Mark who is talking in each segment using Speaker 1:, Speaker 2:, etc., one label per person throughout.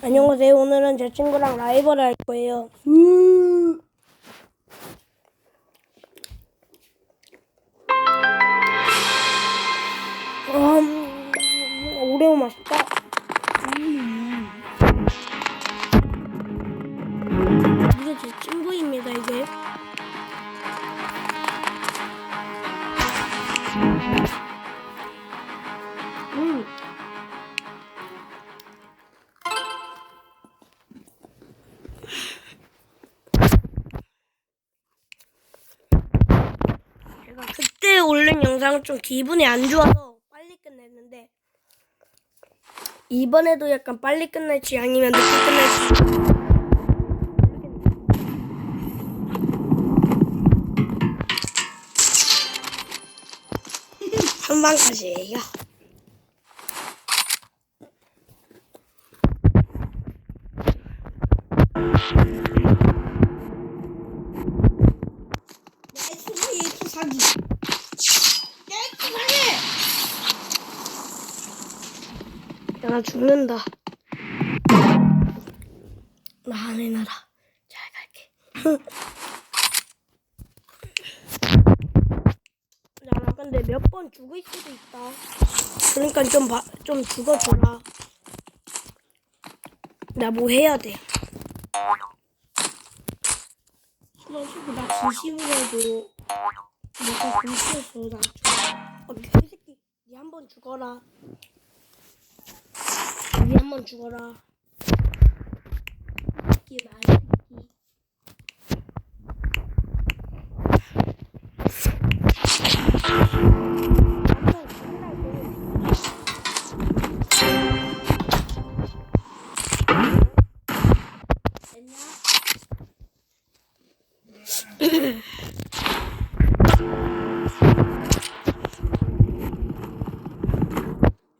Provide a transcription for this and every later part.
Speaker 1: 안녕하세요. 오늘은 제 친구랑 라이벌을 할 거예요. 음, 영상은 좀 기분이 안 좋아서 빨리 끝냈는데 이번에도 약간 빨리 끝낼지 아니면 늦게 끝낼지 한방까지예요.
Speaker 2: X3 X 사기. X 사기.
Speaker 1: 야, 나 죽는다. 나 하늘 나라. 잘 갈게. 야, 나 근데 몇 번 죽을 수도 있다. 그러니까 좀, 봐, 좀 죽어줘라. 나 뭐 해야 돼?
Speaker 2: 나 지금 나 진심으로 해도 내가 굶겼어 나.
Speaker 1: 어, 개새끼. 니 한 번 죽어라. 니한번 죽어라.
Speaker 2: 이게 말이
Speaker 1: 한번 죽으라고.
Speaker 2: 됐냐?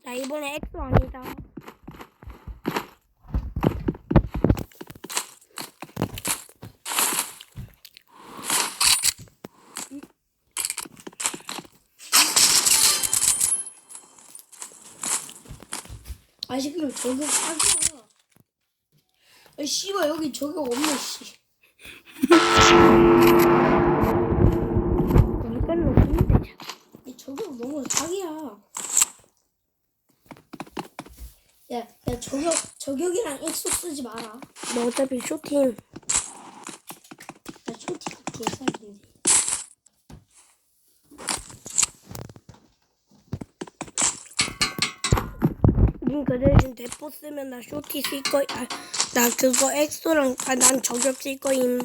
Speaker 1: 나 이번에 엑소 아니다.
Speaker 2: 아 지금 저격 사기야. 아 씨발 여기 저격 없네 씨.
Speaker 1: 없는데.
Speaker 2: 이 저격 너무 사기야. 야, 야 저격 저격이랑 X 쓰지 마라.
Speaker 1: 너 어차피 쇼팀.
Speaker 2: 나 초티가 개사기인데.
Speaker 1: 님그 대신 대포 쓰면 나 쇼티 쓸 거, 아, 나 그거 엑소랑, 아, 난 저격 쓸 거임.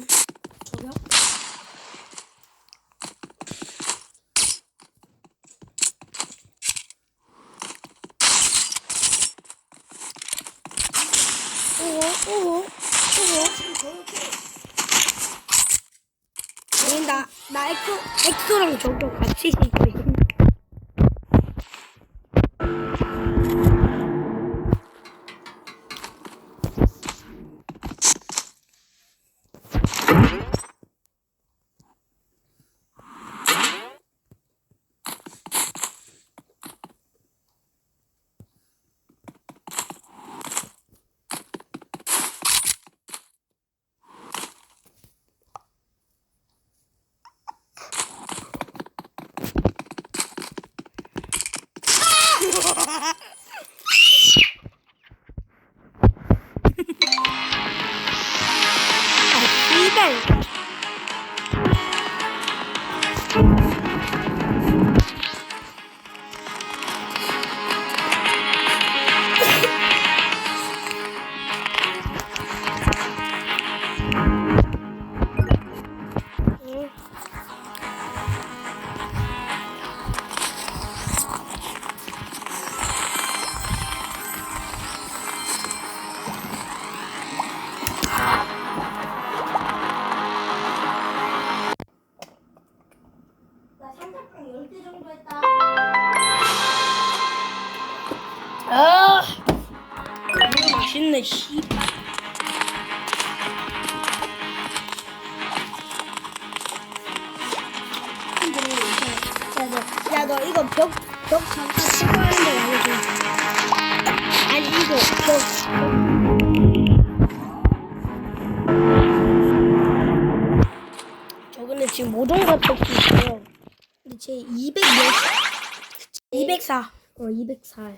Speaker 1: 304.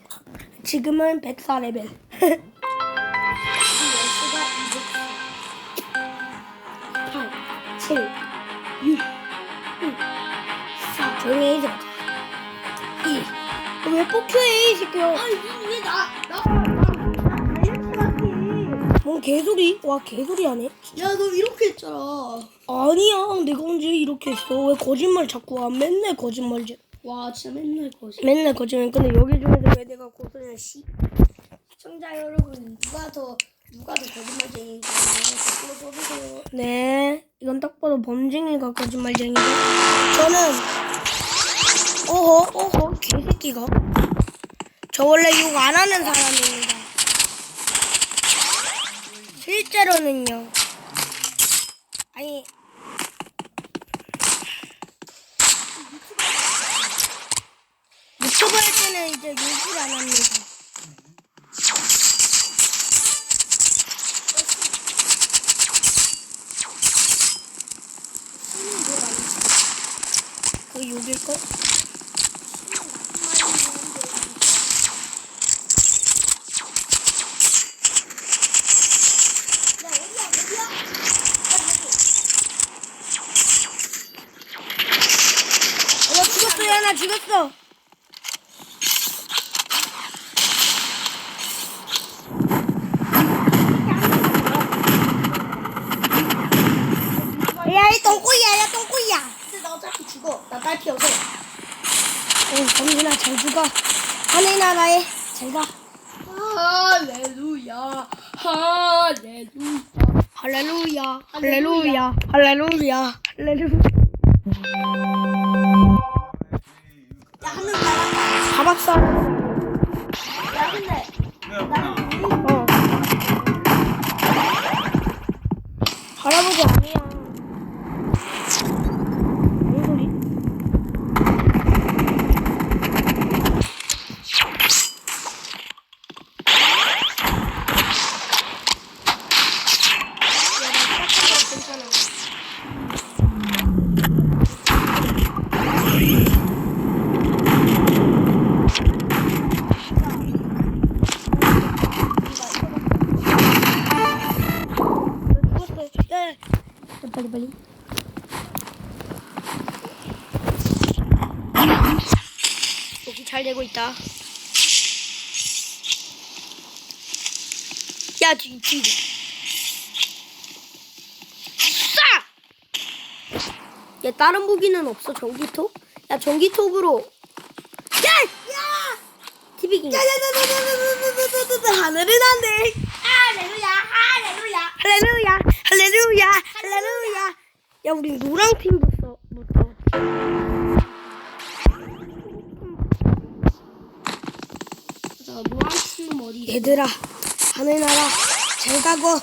Speaker 1: 지금은 104레벨.
Speaker 2: 칠, 육, 일, 사.
Speaker 1: 조용히
Speaker 2: 해줘. 이.
Speaker 1: 어, 왜 뽑혀해, 이 새끼야.
Speaker 2: 아, 이게 나, 나,
Speaker 1: 뭔 개소리? 와 개소리 하네.
Speaker 2: 야, 너 이렇게 했잖아.
Speaker 1: 아니야, 내가 언제 이렇게 했어? 왜 거짓말 자꾸 와? 맨날 거짓말지.
Speaker 2: 와 진짜 맨날 거지.
Speaker 1: 맨날 거짓말. 근데 여기 중에서 왜 내가 고소냐 씨.
Speaker 2: 시청자 여러분 누가 더 누가 더 거짓말쟁이인지 댓글로 써주세요.
Speaker 1: 네, 이건 딱 봐도 범증이가 거짓말쟁이고 저는 어허 어허 개새끼가 저 원래 욕 안 하는 사람입니다. 실제로는요. 아니 유튜브 할 때는 이제 욕을 안 합니다. 그 욕일걸? 어, 나 죽었어, 야, 나 죽었어. 야, 이 똥꼬야, 야, 똥꼬야.
Speaker 2: 근데 나 어차피 죽어. 나 딸피 없어.
Speaker 1: 어, 죽어. 하늘 나라에 잘 가.
Speaker 2: 할렐루야. 할렐루야.
Speaker 1: 할렐루야, 할렐루야, 할렐루야, 할렐루야.
Speaker 2: 야 하늘 나갔다.
Speaker 1: 가박사.
Speaker 2: 야 근데
Speaker 1: 어. 할아버지 아니야. 뭔 소리? 죽었어. 야, 야.
Speaker 2: 빨리 빨리.
Speaker 1: 여기 잘 되고 있다. 야, 뒤, 뒤. 싸! 야, 무기는 없어, 전기톱? 야, 전기톱으로. 야! 야! 티비기.
Speaker 2: 야야야야야야야야야야 하늘은 안 돼. 할렐루야 할렐루야.
Speaker 1: 할렐루야! 할렐루야! 할렐루야! 야, 우리 노랑 팀부터. 부터.
Speaker 2: 자 노란 팀 어디?
Speaker 1: 얘들아, 하늘나라 잘 가고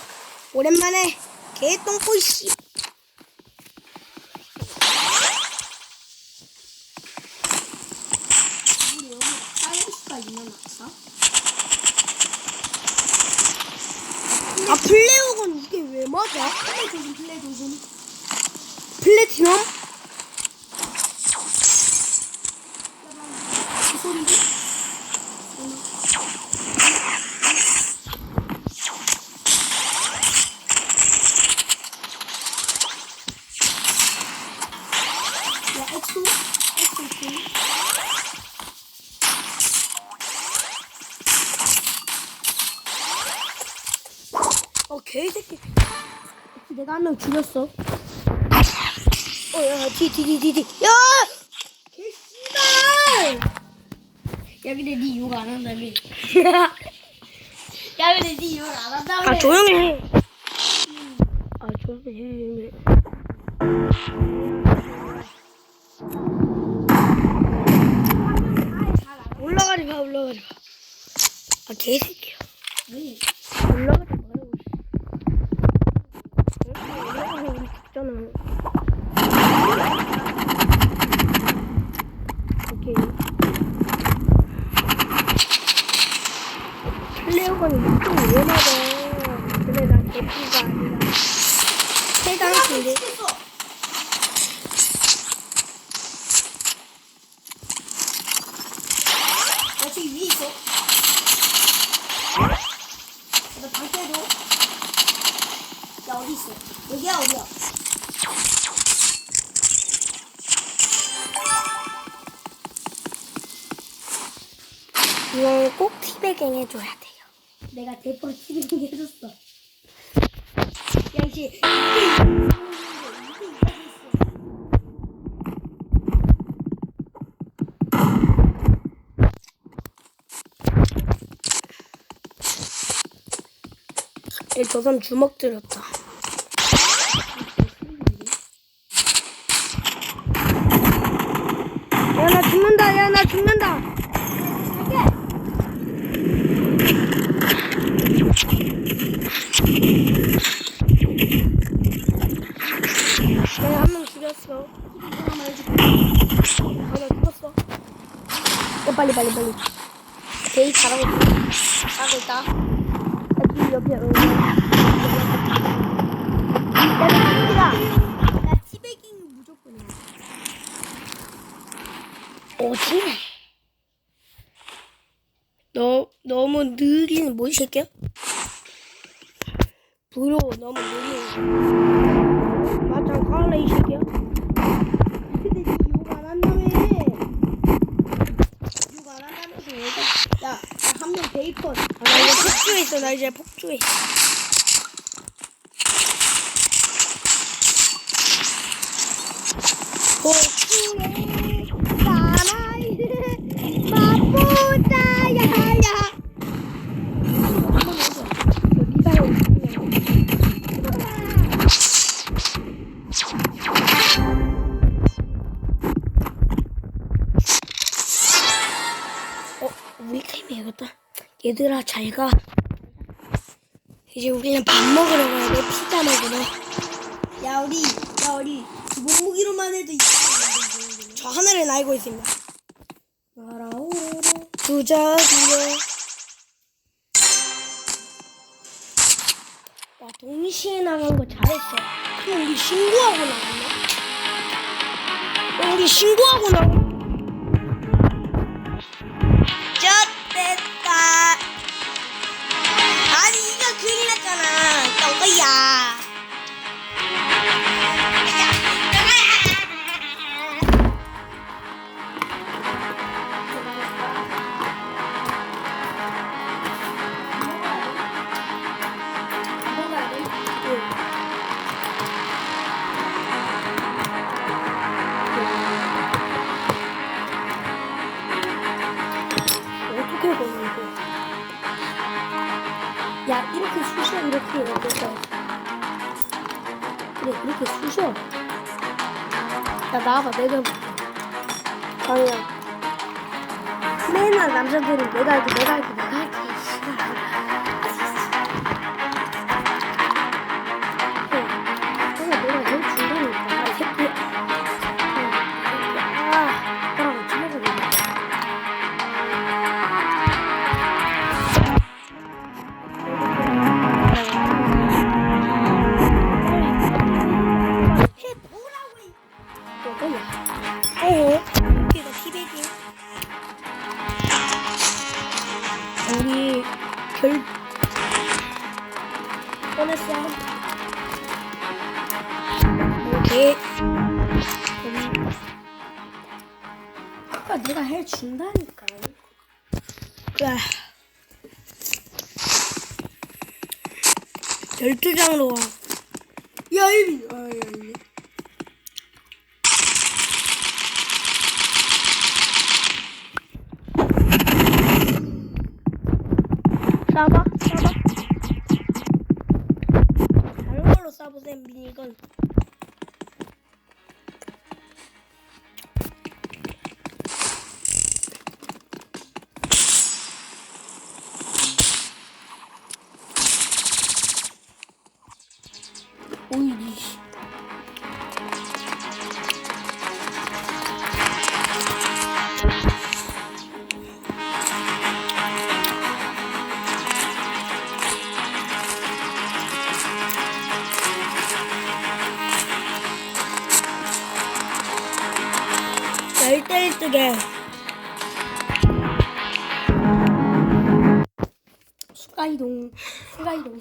Speaker 1: 오랜만에 개똥꼬 씨. 도전 플레 도전 플래티넘?
Speaker 2: 그 소리지? 야 엑소 엑소 엑소
Speaker 1: 오케이 새끼 내가 한 명 죽였어. 어야 뒤뒤 뒤 뒤 야!
Speaker 2: 개씨발! 야 근데 니 욕 안 한다며. 야 근데 니 욕 안 한다며.
Speaker 1: 아 조용히 해. 아 조용히 해. 올라가지 마 올라가지 마. 아 개새끼야.
Speaker 2: 왜?
Speaker 1: 올라가지 말라고. 올라가면 우리 죽잖아. 플레어건 왜 맞아? 근데 난 대피가 아니라 해당인데.
Speaker 2: 나 지금 위에 있어. 나 방패도. 야 어디 있어? 여기야 어디야?
Speaker 1: 이건 꼭 티베깅 해줘야 돼요.
Speaker 2: 내가 대포 치는 해줬어. 야 이제
Speaker 1: 예, 저 사람 주먹 들었다. 야, 나 죽는다. 야, 나 죽는다. 내가 한 명 죽였어. 아, 나 죽었어. 야, 빨리, 빨리. 데이 잘하고. 잘하고 있다. 야, 뒤 옆에, 어. 야, 나 죽이다.
Speaker 2: 나 티베깅 무조건이야.
Speaker 1: 오지? 너 너무 느린 뭐이 새끼야? 브로 너무 느린. 맞아, 갈래 이 새끼야.
Speaker 2: 근데 니욕안 한다며. 욕안 한다면서 왜 그- 야, 한 명 베이컨.
Speaker 1: 아, 나 이제 폭주했어. 나 이제 폭주해. 폭 얘들아, 잘 가. 이제 우리는 밥 먹으러 가야 돼. 피자 먹으러.
Speaker 2: 야, 우리, 야, 우리 기본 무기로만 해도
Speaker 1: 저 하늘을 날고 있습니다.
Speaker 2: 날아오르.
Speaker 1: 부자, 부자. 와, 동시에 나간 거 잘했어. 그럼 우리 신고하고 나갔나? 어, 우리 신고하고 나갔
Speaker 2: 젖
Speaker 1: 쏴봐, 쏴봐. 다른 걸로 쏴보세요, 미니건.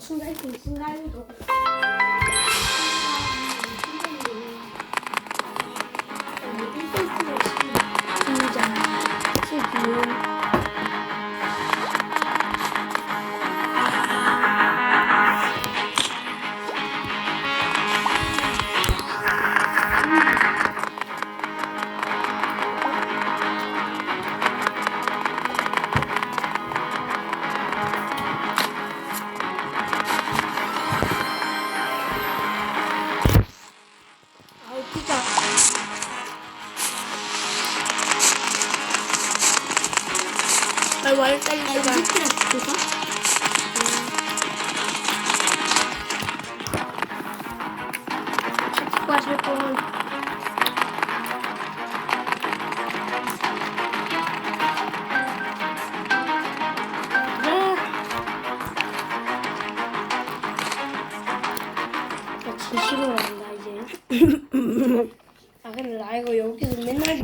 Speaker 1: 순간이 진심으로 한다 이제. 아 근데 나 이거 여기서 맨날 할수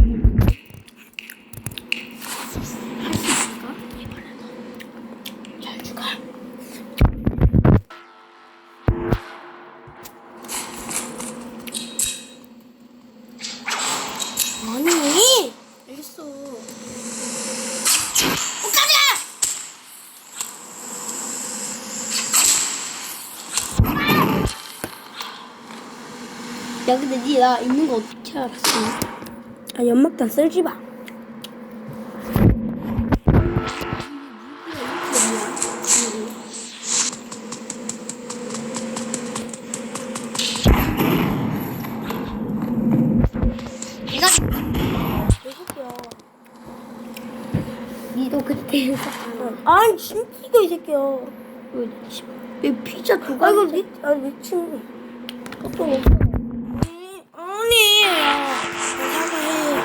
Speaker 1: 있을까? 이번에도 잘 죽어. 아니.
Speaker 2: 알겠어.
Speaker 1: 니나 있는 거 어떻게 알았어? 아 연막탄 쓸지 마.
Speaker 2: 내가
Speaker 1: 니도 그때 했었잖아. 아니 진짜 이 새끼야. 왜, 지- 왜 피자 두 가지? 아이고 미, 아 미친. 또 없어. 아니. 야, 사과해.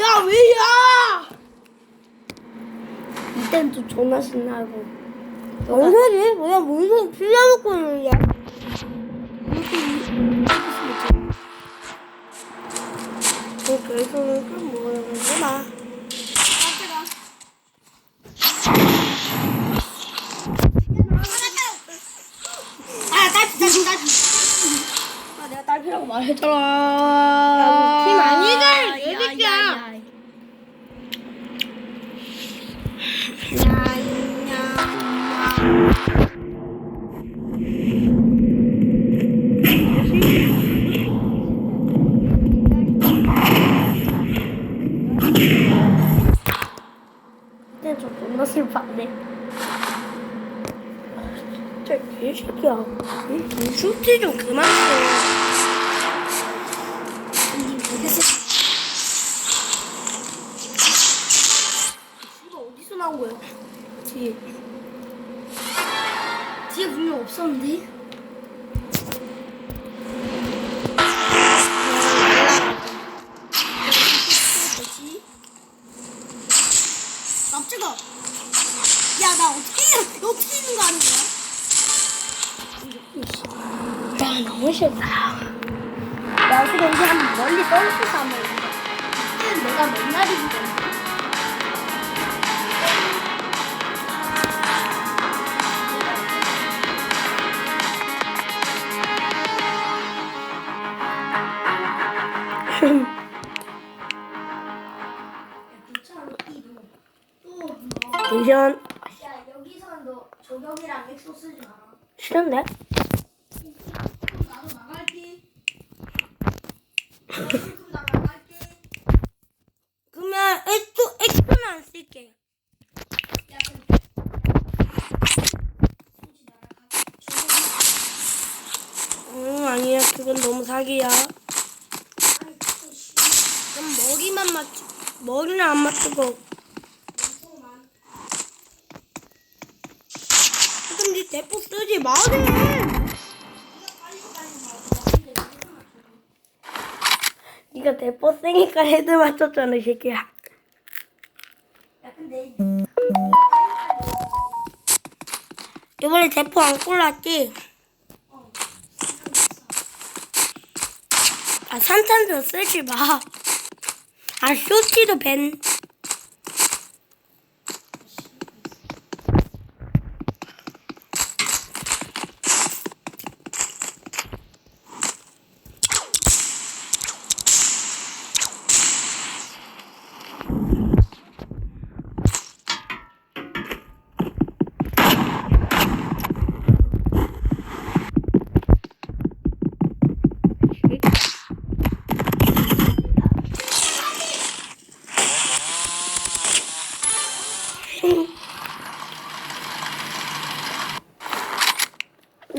Speaker 1: 야 왜야? 이땐 또 존나 신나고. 뭔 소리? 뭐야 뭔 소리? 필려놓고 있는 근데 야, 그래, 우리 한번 멀리 떨어져서 한번 해보자.
Speaker 2: 그때는 내가 맨날 이기잖 뭐.
Speaker 1: 텐션
Speaker 2: 야, 여기서 너 저격이랑 엑소 쓰지 마.
Speaker 1: 싫은데?
Speaker 2: 나도 나갈게.
Speaker 1: 그러면 엑소, 엑소는 안 쓸게.
Speaker 2: 야, 근데. 솔직히 나랑 같이
Speaker 1: 응, 아니야. 그건 너무 사기야. 그럼 머리만 맞, 머리는 안 맞추고. 그럼 니 대포 쓰지 마세.
Speaker 2: 네가 빨리 빨리 마. 근데 무슨
Speaker 1: 니가 대포 쓰니까 헤드 맞췄잖아, 이 새끼야.
Speaker 2: 야, 근데.
Speaker 1: 이번에 대포 안 골랐지?
Speaker 2: 어.
Speaker 1: 아, 산탄도 쓰지 마. 아, 쇼티도 밴.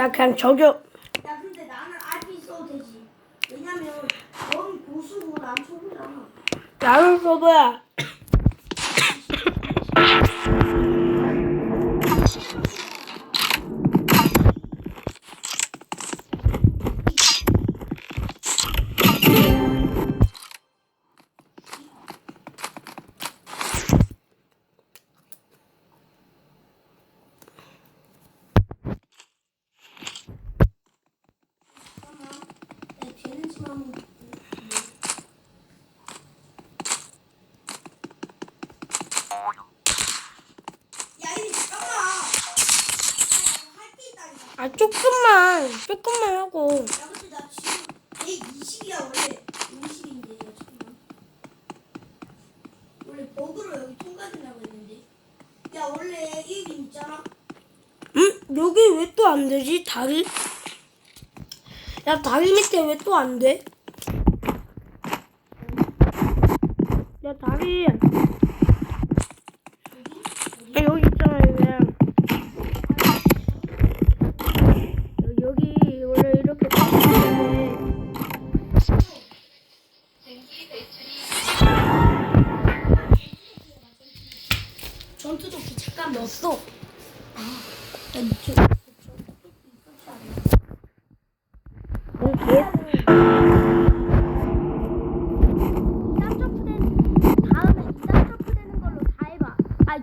Speaker 1: 나 그냥 저기
Speaker 2: 야 근데 나는 RP 써도 되지. 왜냐면 넌 고수고 난 초보잖아.
Speaker 1: 나는 써봐야. 조금만, 하고.
Speaker 2: 야 근데 나 지금 120이야 원래 50인데 잠깐만. 원래 버그로 여기 통과된다고 했는데. 야 원래 1인 있잖아.
Speaker 1: 응? 여기 왜 또 안 되지? 다리? 야, 다리 밑에 왜 또 안 돼? 야, 다리.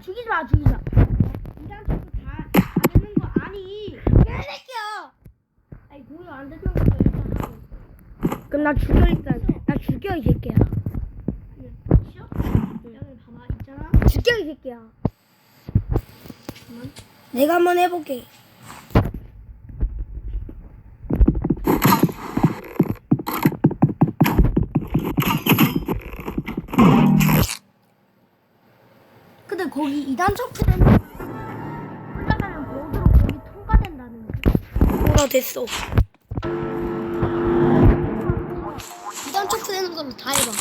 Speaker 3: 죽이지 마, 죽이지 마. 이단 점프 다, 다 되는 거 아니. 개새끼야. 아니 공유 안 되는 것도 일단 하고.
Speaker 1: 그럼 나 죽여, 일단. 나 죽여, 이 새끼야.
Speaker 3: 싫어? 여기 봐봐 있잖아.
Speaker 1: 죽여, 이 새끼야. 내가 한번 해볼게.
Speaker 3: 거기 이단 점프되는 올라가면 보드로 거기 통과된다는 거.
Speaker 1: 뭐가 됐어.
Speaker 3: 이단 점프 되는 걸로 다 해봐.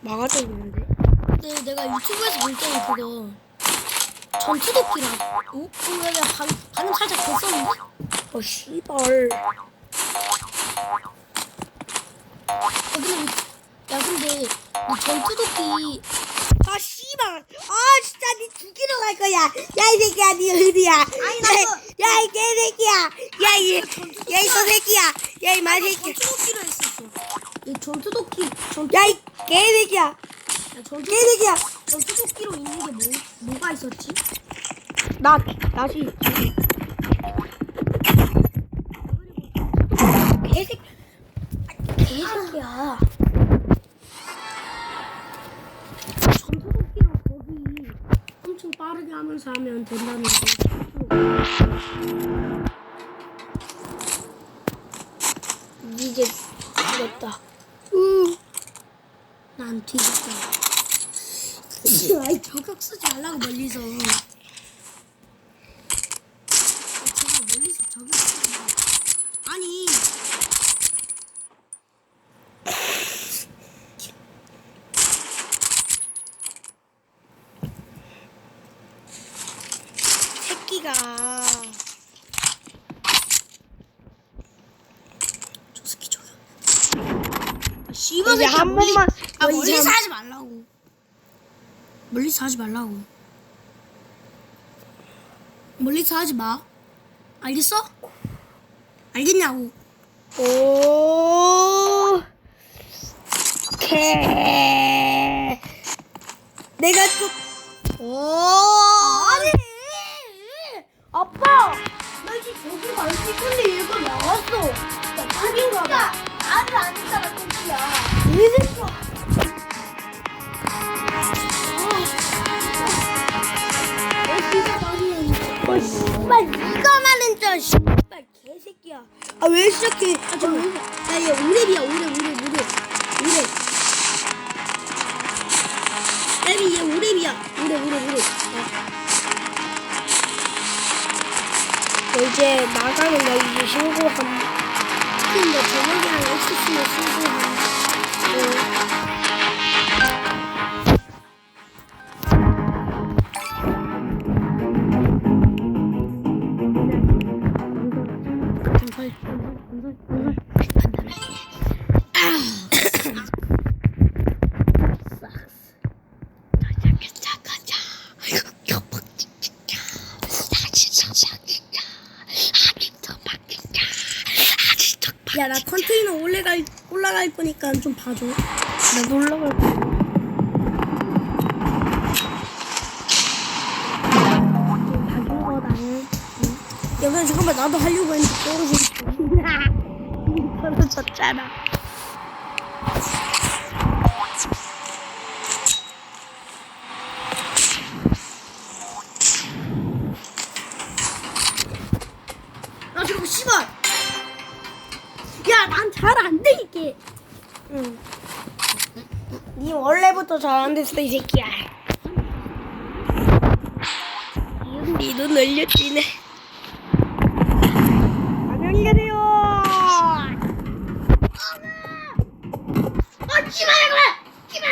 Speaker 1: 막아져 있는데.
Speaker 2: 근데 내가 유튜브에서 볼 때는 그거 전투도끼라고. 어? 그거 내가 방, 방금 살짝 됐었는데?
Speaker 1: 어, 씨발.
Speaker 2: 야 근데 왜- 야 근데 이 전투도끼
Speaker 1: 아, 씨 발. 아, 진짜 니 죽이러 갈 거야. 야, 이 새끼야, 니 어디야.
Speaker 2: 아니,
Speaker 1: 야,
Speaker 2: 나도-
Speaker 1: 야, 이 개새끼야. 야, 이, 야, 이 새끼야. 야, 이 말새끼야.
Speaker 2: 전투도끼로 했었어. 이 전투도끼 전,
Speaker 1: 야, 이 개새끼야.
Speaker 2: 야, 전투,
Speaker 1: 개새끼야.
Speaker 2: 전투도끼로 있는 게 뭐, 뭐가 있었지?
Speaker 1: 나, 다시
Speaker 2: 하면 된다는 거.
Speaker 1: 이제 죽었다. 음.
Speaker 2: 난 뒤졌다. 아이 저격 쓰지 말라고 멀리서. 아, 제가 멀리서 저격 아,
Speaker 1: 이제 한
Speaker 2: 멀리,
Speaker 1: 번만
Speaker 2: 아,
Speaker 1: 어, 이제
Speaker 2: 멀리서 하지 말라고. 멀리서 하지 말라고. 멀리서 하지 마. 알겠어? 알겠냐고.
Speaker 1: 오. 케. 내가 좀.
Speaker 2: 오. 아니.
Speaker 1: 아빠. 나 지금 저기 만지는데 얘가 나왔어. 나 죽인가 봐. 나를 안 했잖아. 아 왜 시작해?
Speaker 2: 아 저, 야얘 오랩이야 오랩 오랩 오랩 오랩. 애비 얘 오랩이야 오랩 오랩 오랩.
Speaker 1: 너 이제 나가면 나 이제 신고함.
Speaker 2: 근데 저녁에 한 6시면 신고함. Thank you. 야, 나 컨테이너 올라갈, 올라갈 거니까 좀 봐줘.
Speaker 1: 나 놀러 갈 거야.
Speaker 2: 야, 그냥 잠깐만, 나도 하려고 했는데 떨어지겠어.
Speaker 1: 떨어졌잖아.
Speaker 2: 아, 잠깐만, 씨발! 야, 난 잘 안 돼, 이게.
Speaker 1: 응. 니 원래부터 잘안 됐어 이 새끼야. 니도 늘렸지네. 안녕히 가세요.
Speaker 2: 아, 씨발, 그래! 씨발!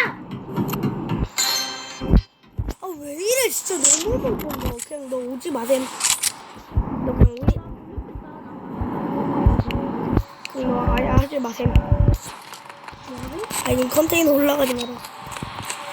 Speaker 1: 아왜 이래 진짜 너무 무서워. 그냥 너 오지 마셈. 너 그냥 우리. 너 아예 하지 마셈. 아니 컨테이너 올라가지 마라.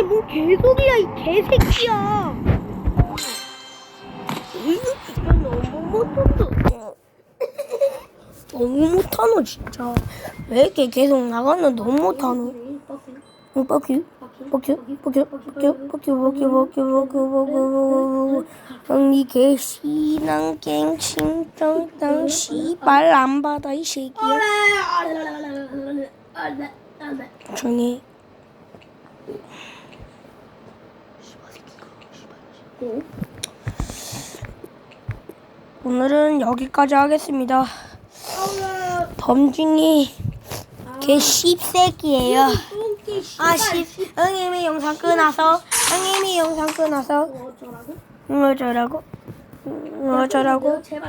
Speaker 1: 아니 뭐 개소리야 이 개새끼야. 이거 진짜 너무 못한다. 너무 못하노 진짜. 왜 이렇게 계속 나가는 너무 못하노? 응, 뻑큐, 뻑큐, 뻑큐, 뻑큐, 뻑큐, 뻑큐, 뻑큐, 뻑큐, 뻑큐. 형이 개씨랑 갱신정당 씨발 안 받아 이 새끼야. 조용히. 오늘은 여기까지 하겠습니다. 범준이 개 씹새끼예요. 아, 씨, 형님이 영상 끊어서, 형님이 영상 끊어서, 응, 어쩌라고? 응, 어쩌라고?